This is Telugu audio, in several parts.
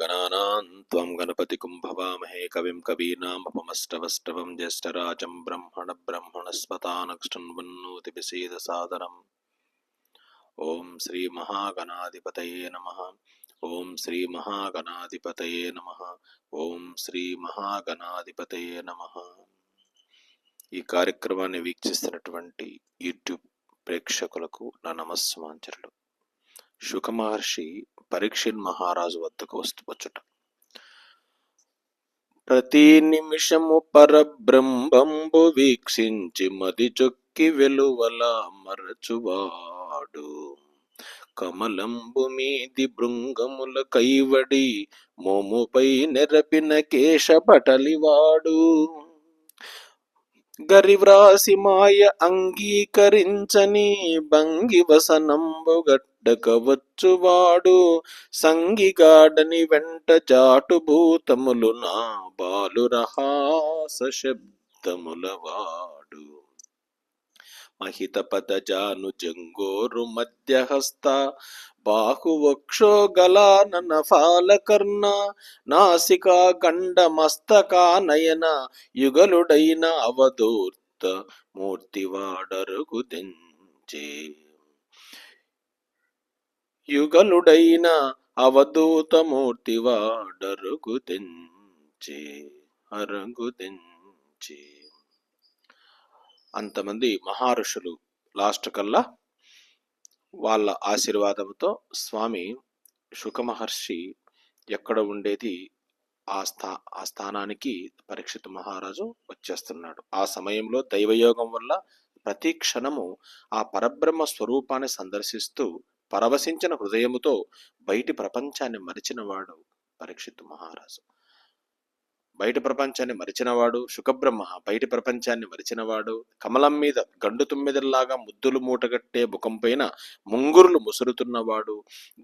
गणानां त्वं गणपतिं भवामहे कविं कवीनामुपमष्टवष्टवं ज्येष्ठराजं ब्रह्मण ब्रह्मणस्पतानक्षण्वन्नोतिभिषेदसादरम् ॐ श्रीमहागणाधिपतये नमः ॐ श्रीमहागणाधिपतये नमः ఓం శ్రీ మహాగణాధిపతయే నమ ఈ కార్యక్రమాన్ని వీక్షిస్తున్నటువంటి యూట్యూబ్ ప్రేక్షకులకు నా నమస్సుమాంచరులు శుక మహర్షి పరీక్షిన్ మహారాజు వద్దకు వస్తూ వచ్చుట ప్రతి నిమిషము పరబ్రహ్మంబు వీక్షించి మది చొక్కి వెలువల మరచువాడు. కమలంబు మీది భృంగముల కైవడి మోముపై నెరపిన కేశపటలివాడు గరివ్రాసి మాయ అంగీకరించని భంగి వసనంబు గడ్డకవచ్చువాడు సంగిగాడని వెంట జాటు భూతములు నా బాలురహాస శబ్దములవాడు. మహిత పదజాను జంగోరు మధ్యహస్త బాహువక్షోగలానన ఫాలకర్ణ నాసికా గండ మస్తకా నయన యుగలుడైన అవధూర్త మూర్తివాడరుగు తెంచే. యుగలుడైన అవధూత మూర్తివాడరుగు తెంచే అరగు అంతమంది మహారుషులు లాస్ట్ కల్లా వాళ్ళ ఆశీర్వాదంతో స్వామి శుకమహర్షి ఎక్కడ ఉండేది ఆ స్థా ఆ స్థానానికి పరీక్షిత్ మహారాజు వచ్చేస్తున్నాడు. ఆ సమయంలో దైవయోగం వల్ల ప్రతి క్షణము ఆ పరబ్రహ్మ స్వరూపాన్ని సందర్శిస్తూ పరవశించిన హృదయముతో బయటి ప్రపంచాన్ని మరిచినవాడు పరీక్షిత్ మహారాజు. బయట ప్రపంచాన్ని మరిచినవాడు శుకబ్రహ్మ బయటి ప్రపంచాన్ని మరిచినవాడు కమలం మీద గండు తుమ్మిదల్లాగా ముద్దులు మూటగట్టే ముఖం పైన ముంగురులు ముసురుతున్నవాడు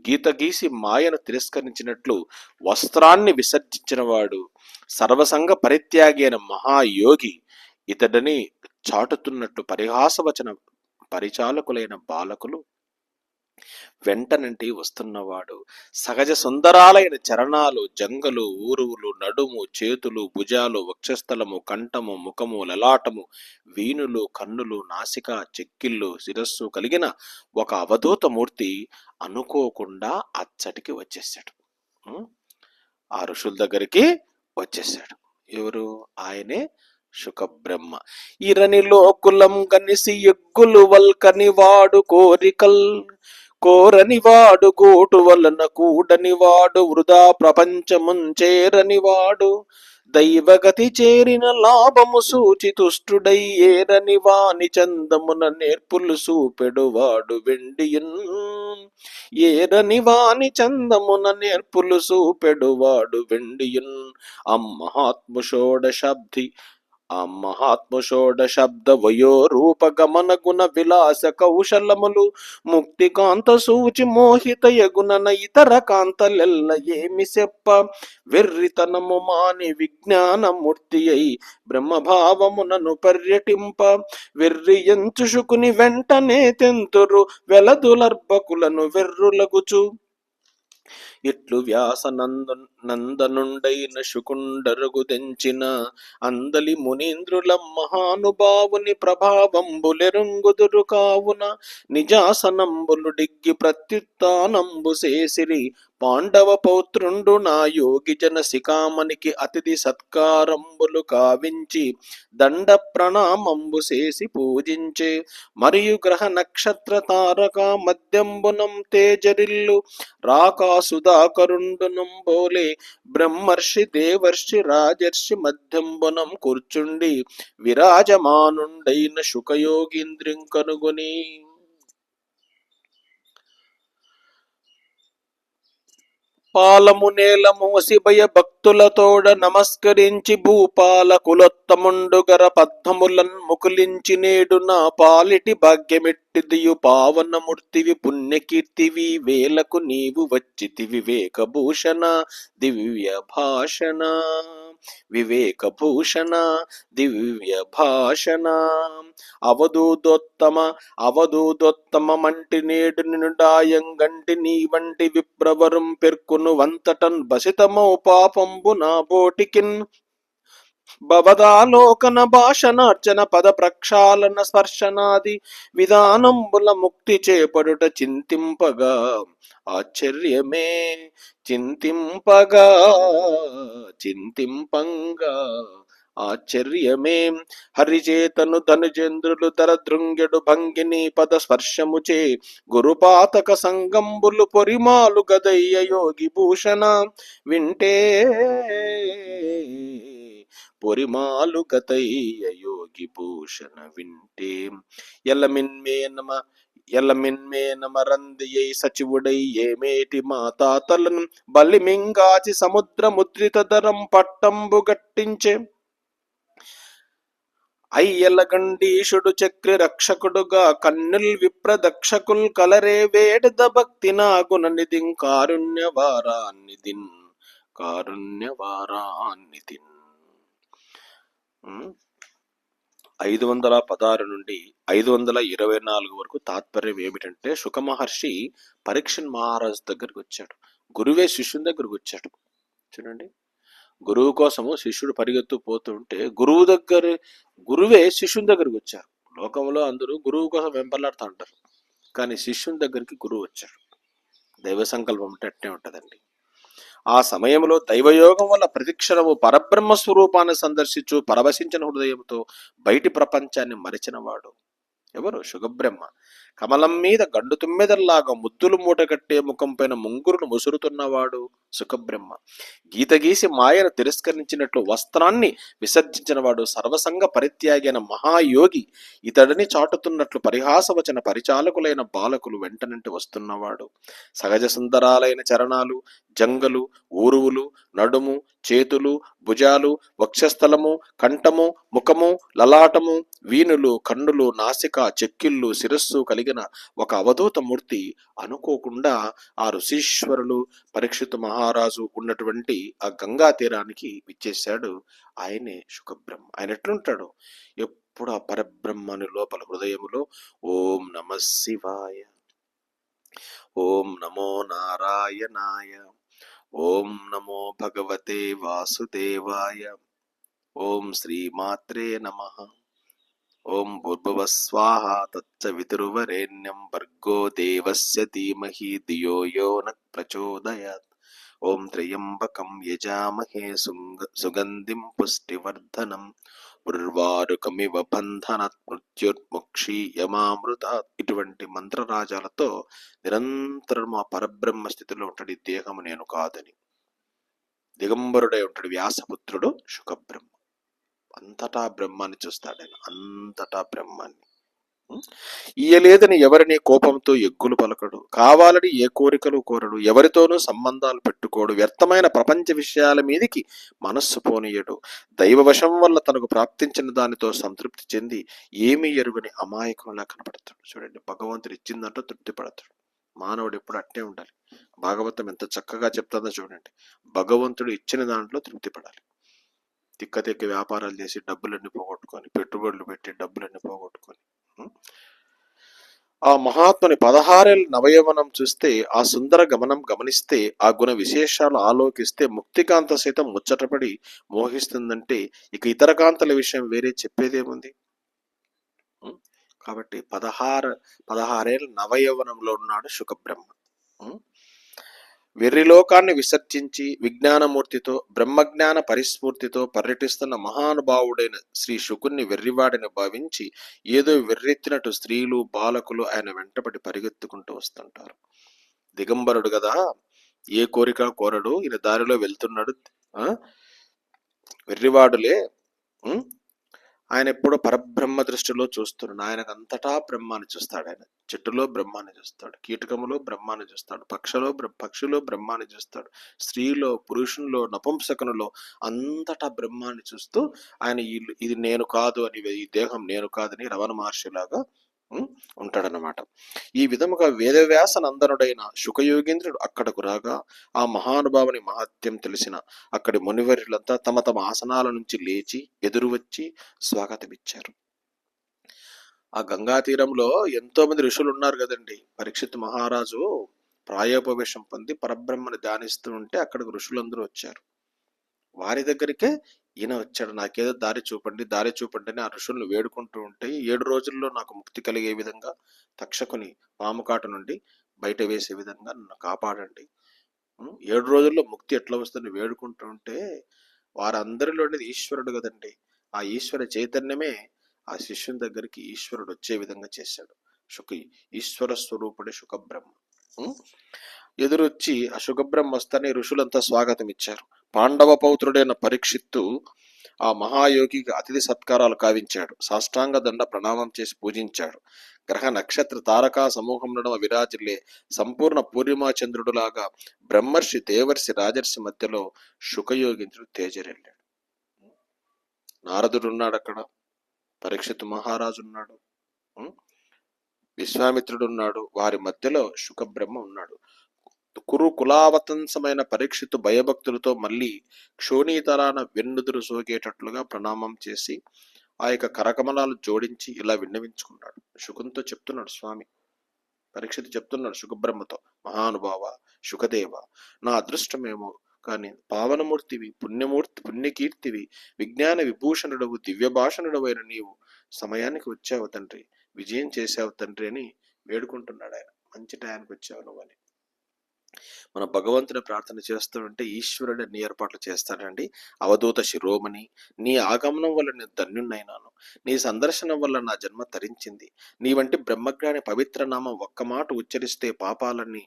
గీత గీసి మాయను తిరస్కరించినట్లు వస్త్రాన్ని విసర్జించినవాడు సర్వసంగ పరిత్యాగి అయిన మహాయోగి ఇతడిని చాటుతున్నట్టు పరిహాసవచన పరిచాలకులైన బాలకులు వెంటనంటి వస్తున్నవాడు సహజ సుందరాలైన చరణాలు జంగలు ఊరువులు నడుము చేతులు భుజాలు వక్షస్థలము కంఠము ముఖము లలాటము వీణులు కన్నులు నాసిక చెక్కిళ్ళు శిరస్సు కలిగిన ఒక అవధూత మూర్తి అనుకోకుండా అచ్చటికి వచ్చేసాడు. ఆ ఋషుల దగ్గరికి వచ్చేసాడు. ఎవరు? ఆయనే శుకబ్రహ్మ. ఇరనిలో కులం కనిసి ఎగ్గులు వల్కని వాడు కోరికల్ కోరనివాడు గోటు వలన కూడనివాడు వృధా ప్రపంచమున్ చేరనివాడు దైవగతి చేరిన లాభము సూచి తుష్టుడై ఏరని వాని చందమున నేర్పులు సూపెడువాడు వెండియున్. ఏరని వాని చందమున నేర్పులు సూపెడువాడు వెండియున్. అమ్మహాత్మ షోడశబ్ది ఆ మహాత్మ షోడశబ్ద వయో గుణ విలాస కౌశలములు ముక్తి కాంత సూచి మోహిత యగునన ఇతర కాంతలెల్ల ఏమి చెప్ప? వెర్రితనము మాని విజ్ఞానమూర్తి అయి బ్రహ్మభావమునను పర్యటింప. వెర్రి ఎంచుషుకుని వెంటనే తెంతురు వెలదులర్భకులను వెర్రులగుచు. ఇట్లు వ్యాస నంద నందనుండైన శుకుండరుగు దెంచిన అందలి మునీంద్రుల మహానుభావుని ప్రభావంబులెరుంగుదురు కావున నిజాసనంబులు డిగ్గి ప్రత్యుత్నంబు చేసిరి. పాండవ పౌత్రుండు నా యోగి జన శిఖామణికి అతిథి సత్కారంబులు కావించి దండ ప్రణామంబు చేసి పూజించే. మరియు గ్రహ నక్షత్ర తారక మద్యంబునం తేజరిల్లు రాకాసుద సుధాకరుండునం బోలే బ్రహ్మర్షి దేవర్షి రాజర్షి మధ్యంబునం కూర్చుండి విరాజమానుండైన శుకయోగీంద్రిం కనుగొని. పాలము నేల మోసిబయ భక్తులతోడ నమస్కరించి భూపాల కులొత్తముండుగర పద్మములన్ ముకులించి నేడు నా పాలిటి భాగ్యమెట్టిదియు పావనమూర్తివి పుణ్యకీర్తివి వేలకు నీవు వచ్చితి వివేకభూషణ దివ్య భాషణ వివేకభూషణ దివ్య భాషణ అవధూదోత్తమ అవధూతోత్తమ మంటి నేడు నిండాయంగంటి నీ వంటి విప్రవరం పెర్కును వంతటన్ బసితమౌ పాపంబు నా బోటికిన్. భవదాలోకన భాషనార్చన పద ప్రక్షాళన స్పర్శనాది విధానంబుల ముక్తి చేపడుట చింతింపగా. ఆశ్చర్యమే చింతింపగా. చింతింపంగా ఆశ్చర్యమేం. హరిచేతను ధనుజేంద్రులు ధర భంగిని పద స్పర్శముచే గురుపాతక సంగంబులు పొరిమాలు గదయ్య యోగి భూషణ వింటే పొరిమాలు గతయ్య యోగి భూషణ వింటే. ఎలమిన్మే నమ ఎల్లమిన్మే నమరందియై సచివుడై ఏమేటి మా తాతలను బలిమింగాచి సముద్ర ముద్రిత ధరం పట్టంబు గట్టించే. అయ్యల గండీషుడు చక్రి రక్షకుడుగా కన్నుల్ విప్రదక్షకుల్ కలరే వేడద భక్తి నాగున నిధిం కారుణ్యవారాన్నిధిన్ కారుణ్యవారాన్నిధిన్ ఉమ్. ఐదు వందల పదహారు నుండి ఐదు వందల ఇరవై నాలుగు వరకు తాత్పర్యం ఏమిటంటే శుక మహర్షి పరీక్షన్ మహారాజు దగ్గరికి వచ్చాడు. గురువే శిష్యుని దగ్గరికి వచ్చాడు. చూడండి. గురువు కోసము శిష్యుడు పరిగెత్తు పోతుంటే గురువు దగ్గర గురువే శిష్యుని దగ్గరికి వచ్చారు లోకంలో అందరూ గురువు కోసం వెంపలాడుతూ ఉంటారు. కానీ శిష్యుని దగ్గరికి గురువు వచ్చాడు. దైవ సంకల్పం అంటే అట్టే ఉంటుందండి. ఆ సమయంలో దైవయోగం వల్ల ప్రతిక్షణము పరబ్రహ్మ స్వరూపాన్ని సందర్శించు పరవశించిన హృదయంతో బయటి ప్రపంచాన్ని మరిచినవాడు. ఎవరు? శుగబ్రహ్మ కమలం మీద గండు తుమ్మెదల్లాగా ముద్దులు మూటగట్టే ముఖం పైన ముంగురును ముసురుతున్నవాడు సుఖబ్రహ్మ. గీత గీసి మాయను తిరస్కరించినట్లు వస్త్రాన్ని విసర్జించినవాడు సర్వసంగ పరిత్యాగైన మహాయోగి. ఇతడిని చాటుతున్నట్లు పరిహాసవచన పరిచాలకులైన బాలకులు వెంటనంటి వస్తున్నవాడు. సహజ సుందరాలైన చరణాలు జంగలు ఊరువులు నడుము చేతులు భుజాలు వక్షస్థలము కంఠము ముఖము లలాటము వీణులు కన్నులు నాసిక చెక్కిళ్ళు శిరస్సు కలిగి కలిగిన ఒక అవధూత మూర్తి అనుకోకుండా ఆ ఋషీశ్వరులు పరీక్షిత మహారాజు ఉన్నటువంటి ఆ గంగా తీరానికి విచ్చేశాడు. ఆయనే శుకబ్రహ్మ ఆయన ఎట్లుంటాడు? ఎప్పుడు ఆ పరబ్రహ్మని లోపల హృదయములో ఓం నమ శివాయ ఓం నమో నారాయణాయ ఓం నమో భగవతే వాసుదేవాయ ఓం శ్రీమాత్రే నమః. ఓం భూర్భువ స్వాహ తచ్చ వితుర్వరేణ్యం భర్గో దేవస్య ధీమహి ధియో యో ప్రచోదయాత్. ఓం త్రయంబకం యజామహే సుంగ- సుగంధిం పుష్టివర్ధనం. ఉర్వారుకమివ బంధనత్ మృత్యుర్ముక్షీయమామృత ఇటువంటి మంత్రరాజాలతో నిరంతరం ఆ పరబ్రహ్మ స్థితిలో ఉంటాడు దేహము నేను కాదని. దిగంబరుడై ఉంటాడు వ్యాసపుత్రుడు శుకబ్రహ్మ. అంతటా బ్రహ్మాన్ని చూస్తాడు ఆయన. అంతటా బ్రహ్మాన్ని. ఇయ్యలేదని ఎవరిని కోపంతో ఎగ్గులు పలకడు. కావాలని ఏ కోరికలు కోరడు. ఎవరితోనూ సంబంధాలు పెట్టుకోడు. వ్యర్థమైన ప్రపంచ విషయాల మీదికి మనస్సు పోనీయడు. దైవవశం వల్ల తనకు ప్రాప్తించిన దానితో సంతృప్తి చెంది ఏమీ ఎరుగని అమాయకంలా కనపడతాడు. చూడండి భగవంతుడు ఇచ్చిందంటూ తృప్తి పడతాడు. మానవుడు ఎప్పుడు అట్టే ఉండాలి. భాగవతం ఎంత చక్కగా చెప్తుందో చూడండి. భగవంతుడు ఇచ్చిన దాంట్లో తృప్తి పడాలి. తిక్కతిక్క వ్యాపారాలు చేసి డబ్బులన్నీ పోగొట్టుకొని పెట్టుబడులు పెట్టి డబ్బులన్నీ పోగొట్టుకొని ఆ మహాత్ముని పదహారేళ్ళ నవయవనం చూస్తే ఆ సుందర గమనం గమనిస్తే ఆ గుణ విశేషాలు ఆలోకిస్తే ముక్తికాంత సైతం ముచ్చటపడి మోహిస్తుందంటే ఇక ఇతర కాంతల విషయం వేరే చెప్పేదేముంది? కాబట్టి పదహారు పదహారేళ్ళ నవయవనంలో ఉన్నాడు శుకబ్రహ్మ. వెర్రిలోకాన్ని విసర్జించి విజ్ఞానమూర్తితో బ్రహ్మజ్ఞాన పరిస్ఫూర్తితో పర్యటిస్తున్న మహానుభావుడైన శ్రీ శుకుణ్ణి వెర్రివాడిని భావించి ఏదో వెర్రెత్తినట్టు స్త్రీలు బాలకులు ఆయన వెంటబడి పరిగెత్తుకుంటూ వస్తుంటారు. దిగంబరుడు కదా ఏ కోరిక కోరడు ఈయన దారిలో వెళ్తున్నాడు వెర్రివాడులే ఆయన ఎప్పుడో పరబ్రహ్మ దృష్టిలో చూస్తున్నాడు. ఆయనకు అంతటా బ్రహ్మాన్ని చూస్తాడు ఆయన. చెట్టులో బ్రహ్మాన్ని చూస్తాడు. కీటకములో బ్రహ్మాన్ని చూస్తాడు. పక్షలో బ్ర- పక్షిలో బ్రహ్మాన్ని చూస్తాడు. స్త్రీలో పురుషునిలో నపుంసకనులో అంతటా బ్రహ్మాన్ని చూస్తూ ఆయన ఈ- ఇది నేను కాదు అని ఈ దేహం నేను కాదని రవణ మహర్షిలాగా ఉంటాడనమాట ఈ విధముగా వేదవ్యాస నందనుడైన శుకయోగేంద్రుడు అక్కడకు రాగా ఆ మహానుభావుని మహత్యం తెలిసిన అక్కడి మునివర్యులంతా తమ తమ ఆసనాల నుంచి లేచి ఎదురు వచ్చి స్వాగతమిచ్చారు. ఆ గంగా తీరంలో ఎంతో మంది ఋషులు ఉన్నారు కదండి. పరీక్షిత్ మహారాజు ప్రాయోపవేశం పొంది పరబ్రహ్మని ధ్యానిస్తూ ఉంటే అక్కడికి ఋషులందరూ వచ్చారు. వారి దగ్గరికే ఈయన వచ్చాడు నాకేదో దారి చూపండి దారి చూపండి అని ఆ ఋషులను వేడుకుంటూ ఉంటే ఏడు రోజుల్లో నాకు ముక్తి కలిగే విధంగా తక్షకుని పాముకాట నుండి బయట వేసే విధంగా నన్ను కాపాడండి. ఏడు రోజుల్లో ముక్తి ఎట్లా వస్తుందని వేడుకుంటూ ఉంటే వారందరిలోనేది ఈశ్వరుడు కదండి. ఆ ఈశ్వర చైతన్యమే ఆ శిష్యుని దగ్గరికి ఈశ్వరుడు వచ్చే విధంగా చేశాడు. శుక ఈశ్వర స్వరూపుడే శుకబ్రహ్మ. ఎదురొచ్చి ఆ శుకబ్రహ్మ వస్తానే ఋషులంతా స్వాగతం ఇచ్చారు. పాండవ పౌత్రుడైన పరీక్షిత్తు ఆ మహాయోగికి అతిథి సత్కారాలు కావించాడు. సాష్టాంగ దండ ప్రణామం చేసి పూజించాడు. గ్రహ నక్షత్ర తారకా సమూహం నడుమ విరాజిల్లే సంపూర్ణ పూర్ణిమా చంద్రుడులాగా బ్రహ్మర్షి దేవర్షి రాజర్షి మధ్యలో శుకయోగించుడు తేజరెళ్ళాడు. నారదుడు ఉన్నాడు అక్కడ పరీక్షిత్ మహారాజు ఉన్నాడు విశ్వామిత్రుడు ఉన్నాడు వారి మధ్యలో శుకబ్రహ్మ ఉన్నాడు. కురు కులావతంసమైన పరీక్షితు భయభక్తులతో మళ్ళీ క్షోణీతరాన వెన్నుదురు సోకేటట్లుగా ప్రణామం చేసి ఆ యొక్క కరకమలాలు జోడించి ఇలా విన్నవించుకున్నాడు. శుకంతో చెప్తున్నాడు స్వామి పరీక్షిత్ చెప్తున్నాడు శుకబ్రహ్మతో మహానుభావ శుకదేవ నా అదృష్టమేమో కానీ పావనమూర్తివి పుణ్యమూర్తి పుణ్యకీర్తివి విజ్ఞాన విభూషణుడవు దివ్య భాషణుడవైన నీవు సమయానికి వచ్చావు తండ్రి విజయం చేసావు తండ్రి అని వేడుకుంటున్నాడు ఆయన మంచి టయానికి వచ్చావు నువ్వు అని. మన భగవంతుని ప్రార్థన చేస్తుంటే ఈశ్వరుడు అన్ని ఏర్పాట్లు చేస్తాడండి. అవధూత శిరోమణి నీ ఆగమనం వల్ల నేను ధన్యున్నైనాను నీ సందర్శనం వల్ల నా జన్మ తరించింది. నీ వంటి బ్రహ్మజ్ఞాని పవిత్ర నామం ఒక్క మాట ఉచ్చరిస్తే పాపాలన్నీ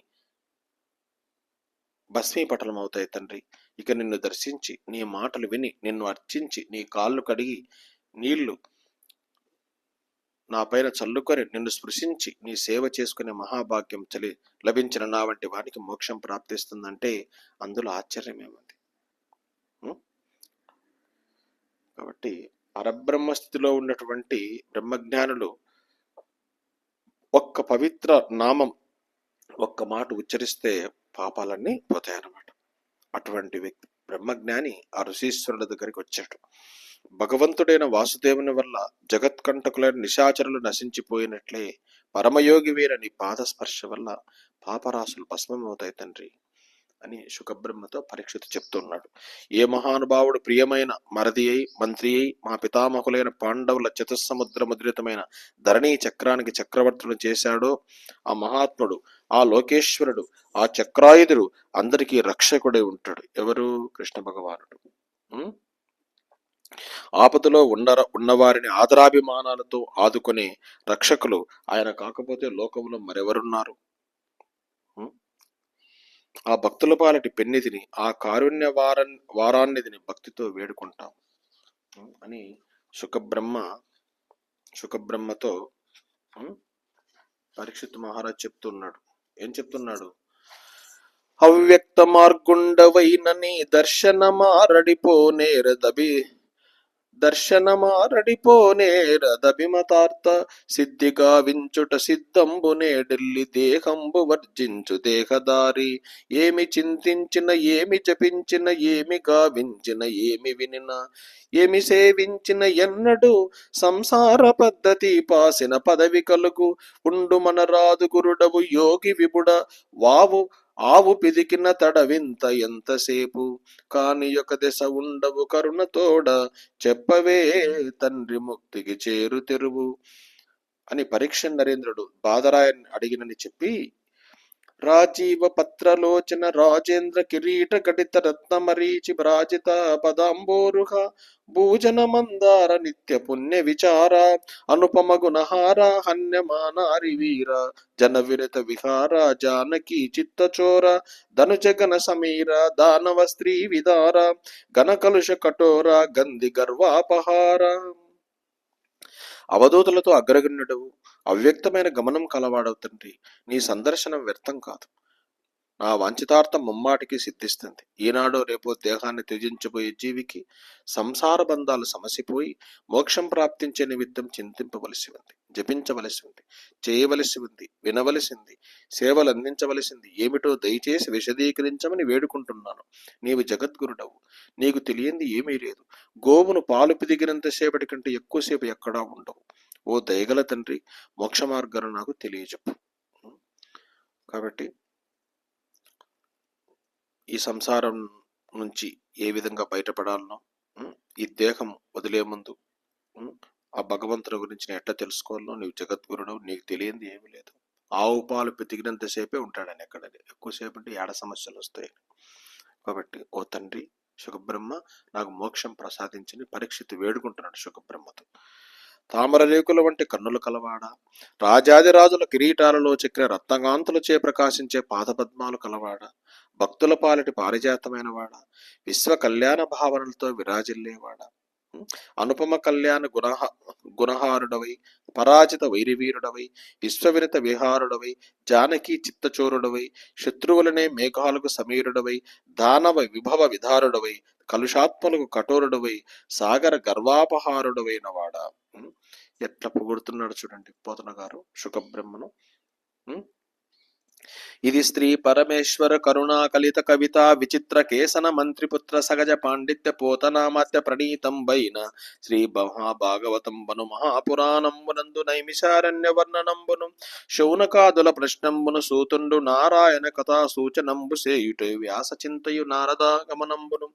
భస్మీపటలం అవుతాయి తండ్రి. ఇక నిన్ను దర్శించి నీ మాటలు విని నిన్ను అర్చించి నీ కాళ్ళు కడిగి నీళ్ళు నా పైన చల్లుకొని నిన్ను స్పృశించి నీ సేవ చేసుకునే మహాభాగ్యం చలి లభించిన నా వంటి వానికి మోక్షం ప్రాప్తిస్తుందంటే అందులో ఆశ్చర్యమేముంది? కాబట్టి పరబ్రహ్మ స్థితిలో ఉన్నటువంటి బ్రహ్మజ్ఞానులు ఒక్క పవిత్ర నామం ఒక్క మాట ఉచ్చరిస్తే పాపాలన్నీ పోతాయన్నమాట. అటువంటి వ్యక్తి బ్రహ్మజ్ఞాని ఆ ఋషీశ్వరుల దగ్గరికి వచ్చాడు. భగవంతుడైన వాసుదేవుని వల్ల జగత్కంటకులైన నిశాచరులు నశించిపోయినట్లే పరమయోగి వీర నీ పాదస్పర్శ వల్ల పాపరాశులు భస్మమవుతాయి తండ్రి అని శుఖబ్రహ్మతో పరీక్షిత చెప్తున్నాడు. ఏ మహానుభావుడు ప్రియమైన మరది అయి మంత్రి అయి మా పితామహులైన పాండవుల చతుస్సముద్ర ముద్రితమైన ధరణీ చక్రానికి చక్రవర్తులు చేశాడో ఆ మహాత్ముడు ఆ లోకేశ్వరుడు ఆ చక్రాయుధుడు అందరికీ రక్షకుడై ఉంటాడు. ఎవరు? కృష్ణ భగవానుడు. ఆపదలో ఉండర ఉన్నవారిని ఆదరాభిమానాలతో ఆదుకునే రక్షకులు ఆయన కాకపోతే లోకంలో మరెవరున్నారు? ఆ భక్తుల పాలటి పెన్నిధిని ఆ కారుణ్య వారన్ వారాన్నిధిని భక్తితో వేడుకుంటాం. అని సుఖబ్రహ్మ సుఖబ్రహ్మతో పరీక్షిత్ మహారాజ్ చెప్తున్నాడు ఏం చెప్తున్నాడు? అవ్యక్త మార్గుండవైన నీ దర్శనమారడిపోనేరదభి దర్శనమారడిపోనే రథభిమతార్థ సిద్ధిగా వించుట సిద్ధంబునే ఢిల్లి దేహంబు వర్జించు దేహదారి. ఏమి చింతించిన ఏమి జపించిన ఏమి గావించిన ఏమి వినిన. ఏమి సేవించిన ఎన్నడు సంసార పద్ధతి పాసిన పదవి కలుగు. ఉండు మన రాదు గురుడవు యోగి విపుడ వావు ఆవు పిదికిన తడవింత ఎంతసేపు? కాని ఒక దశ ఉండవు కరుణ తోడ. చెప్పవే తండ్రి ముక్తికి చేరు తెరువు అని పరీక్ష నరేంద్రుడు బాధరాయన్ అడిగినని చెప్పి రాజీవ పత్రలోచన రాజేంద్ర కిరీట గడిత రత్నమరీచి భ్రాజిత పదాంబోరుహ భూజన మందార నిత్య పుణ్య విచార అనుపమ గుణహార హన్యమానారి వీర జన విరత విహార జానకి చిత్తచోర ధనుజ గణ సమీర దానవ స్త్రీ విదార ఘన కలుష కఠోర గంధి గర్వాపహార. అవధూతులతో అగ్రగణ్యుడవు. అవ్యక్తమైన గమనం కలవాడవు తండ్రి. నీ సందర్శనం వ్యర్థం కాదు. నా వాంఛితార్థం ముమ్మాటికి సిద్ధిస్తుంది. ఈనాడో రేపో దేహాన్ని త్యజించబోయే జీవికి సంసార బంధాలు సమసిపోయి మోక్షం ప్రాప్తించే నిమిత్తం చింతింపవలసి ఉంది. జపించవలసి ఉంది. చేయవలసి ఉంది. వినవలసింది సేవలు అందించవలసింది ఏమిటో దయచేసి విశదీకరించమని వేడుకుంటున్నాను. నీవు జగద్గురుడవు. నీకు తెలియంది ఏమీ లేదు. గోవును పాలు పిదిగినంతసేపటి కంటే ఎక్కువసేపు ఎక్కడా ఉండవు. ఓ దయగల తండ్రి మోక్ష మార్గాన్ని నాకు తెలియజెప్పు. కాబట్టి ఈ సంసారం నుంచి ఏ విధంగా బయటపడాలనో ఈ దేహం వదిలే ముందు ఆ భగవంతుని గురించి నేను ఎట్లా తెలుసుకోవాలో నీవు జగద్గురుడు నీకు తెలియంది ఏమీ లేదు. ఆవు పాలు పెతికినంతసేపే ఉంటాడని ఎక్కడ ఎక్కువసేపు అంటే ఏడ సమస్యలు వస్తాయి కాబట్టి ఓ తండ్రి సుఖబ్రహ్మ నాకు మోక్షం ప్రసాదించని పరీక్షిత్ వేడుకుంటున్నాడు సుఖబ్రహ్మతో తామరరేకుల వంటి కన్నులు కలవాడ రాజాదిరాజుల కిరీటాలలో చెక్కిన రత్నగాంతులచే ప్రకాశించే పాదపద్మాలు కలవాడ భక్తుల పాలిటి పారిజాతమైన వాడ విశ్వ కళ్యాణ భావనలతో విరాజిల్లేవాడ. అనుపమ కళ్యాణ గుణహ గుణహారుడవై పరాజిత వైరివీరుడవై విశ్వవినత విహారుడవై జానకి చిత్తచోరుడవై శత్రువులనే మేఘాలకు సమీరుడవై దానవ విభవ విధారుడవై కలుషాత్మలకు కఠోరుడవై సాగర గర్వాపహారుడవైనవాడా ఎట్లా పొగుడుతున్నాడు చూడండి పోతన గారు సుఖబ్రహ్మను ఇది శ్రీ పరమేశ్వర కరుణా కలిత కవిత విచిత్ర కేసన మంత్రిపుత్ర సగజ పాండిత్య పోతనామాత్య ప్రణీతం వైన శ్రీ మహాభాగవతం వను మహాపురాణంబునందు నైమిషారణ్య వర్ణనంబును శౌనకాదుల ప్రశ్నంబును సూతుండు నారాయణ కథా సూచనంబు సేయుట వ్యాస చింతయు నారదాగమనంబును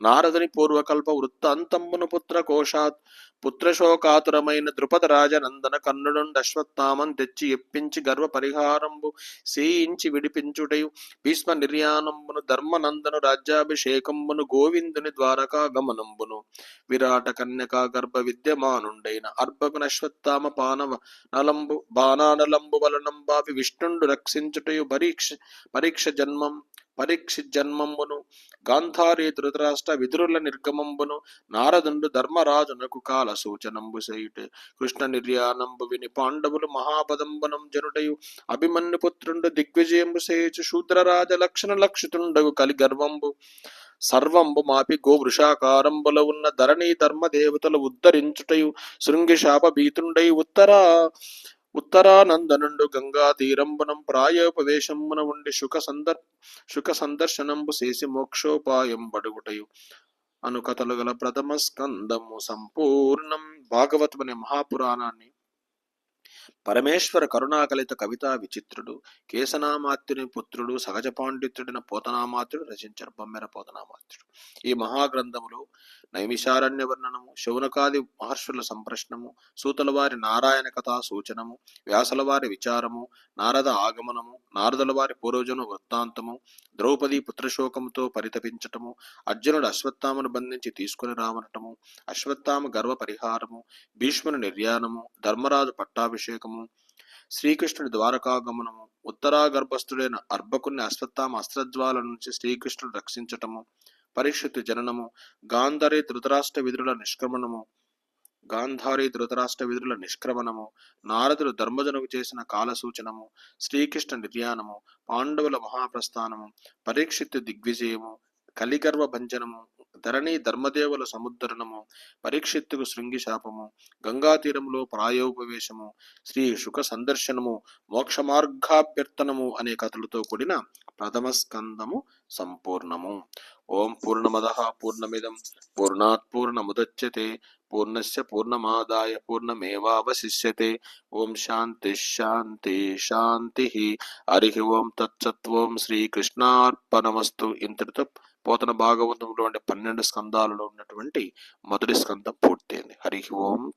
నారదుని పూర్వకల్ప వృత్తాంతంబును పుత్ర కోశాత్ పుత్రశోకాతురమైన ద్రుపద రాజనందన కన్నుడుండ అశ్వత్థామం తెచ్చి ఎప్పించి గర్వ పరిహారంబు సేయించి విడిపించుటయు. భీష్మ నిర్యాణంబును ధర్మనందను రాజ్యాభిషేకంబును గోవిందుని ద్వారకా గమనంబును విరాట కన్యకా గర్భ విద్యమానుండైన అర్భగున అశ్వత్థామ పానవ నలంబు బాణానలంబు వలనంబాపి విష్ణుండు రక్షించుటయు. పరీక్ష పరీక్ష జన్మం పరీక్షి జన్మంబును గాంధారి ధృతరాష్ట్ర విదురుల నిర్గమంబును నారదుండు ధర్మరాజునకు కాల సూచనంబు చేయుటే కృష్ణ నిర్యాణంబు విని పాండవులు మహాపదంబనం జనుటయు అభిమన్యు పుత్రుండు దిగ్విజయంబు సేయచు శూద్రరాజ లక్షణ లక్షితుండగు కలి గర్వంబు సర్వంబు మాపి గోవృషాకారంబుల ఉన్న ధరణి ధర్మ దేవతలు ఉద్ధరించుటయు శృంగి శాప భీతుండై ఉత్తరా ఉత్తరానందనుండు గంగా తీరంబునం ప్రాయోపవేశంబున ఉండి శుక సందర్ శుక సందర్శనంబు చేసి మోక్షోపాయం బడుగుటయు అను కథలు గల ప్రథమ స్కందము సంపూర్ణం భాగవతం అనే మహాపురాణాన్ని పరమేశ్వర కరుణాకలిత కవితా విచిత్రుడు కేశనామాత్యుని పుత్రుడు సహజ పాండిత్యుడిన పోతనామాత్యుడు రచించారు బొమ్మెర పోతనామాత్యుడు. ఈ మహాగ్రంథములో నైమిషారణ్య వర్ణనము శౌనకాది మహర్షుల సంప్రశ్నము సూతల వారి నారాయణ కథా సూచనము వ్యాసుల వారి విచారము నారద ఆగమనము నారదుల వారి పూర్వజను వృత్తాంతము ద్రౌపది పుత్రశోకముతో పరితపించటము అర్జునుడు అశ్వత్థామను బంధించి తీసుకుని రావనటము అశ్వత్థామ గర్వ పరిహారము భీష్ముని నిర్యాణము ధర్మరాజు అభిషేకము. శ్రీకృష్ణుడి ద్వారకాగమనము. ఉత్తరా గర్భస్థుడైన అర్భకుని అశ్వత్థామ అస్త్రజ్వాల నుంచి శ్రీకృష్ణుడు రక్షించటము. పరీక్షిత్తు జననము. గాంధారి ధృతరాష్ట్ర విధుల నిష్క్రమణము. గాంధారి ధృతరాష్ట్ర విధుల నిష్క్రమణము. నారదుడు ధర్మజనుకు చేసిన కాల సూచనము శ్రీకృష్ణ నిర్యాణము. పాండవుల మహాప్రస్థానము. పరీక్షిత్తు దిగ్విజయము. కలిగర్వ భంజనము. ధరణి ధర్మదేవుల సముద్రణము పరీక్షిత్తుకు శృంగి శాపము గంగా ప్రాయోపవేశము శ్రీ శుక సందర్శనము మోక్ష మార్గాభ్యర్థనము అనే కథలతో కూడిన ప్రథమ స్కందము సంపూర్ణము. ఓం పూర్ణమద పూర్ణమిదం పూర్ణాత్ పూర్ణముద్యతే పూర్ణస్య పూర్ణమాదాయ పూర్ణమేవావశిష్యతే. ఓం శాంతి శాంతి శాంతి. హరి ఓం తత్సత్వం శ్రీకృష్ణార్పణమస్తు. ఇంతటితో పోతన భాగవతంలో పన్నెండు స్కందాలలో ఉన్నటువంటి మొదటి స్కందం పూర్తయింది. హరి ఓం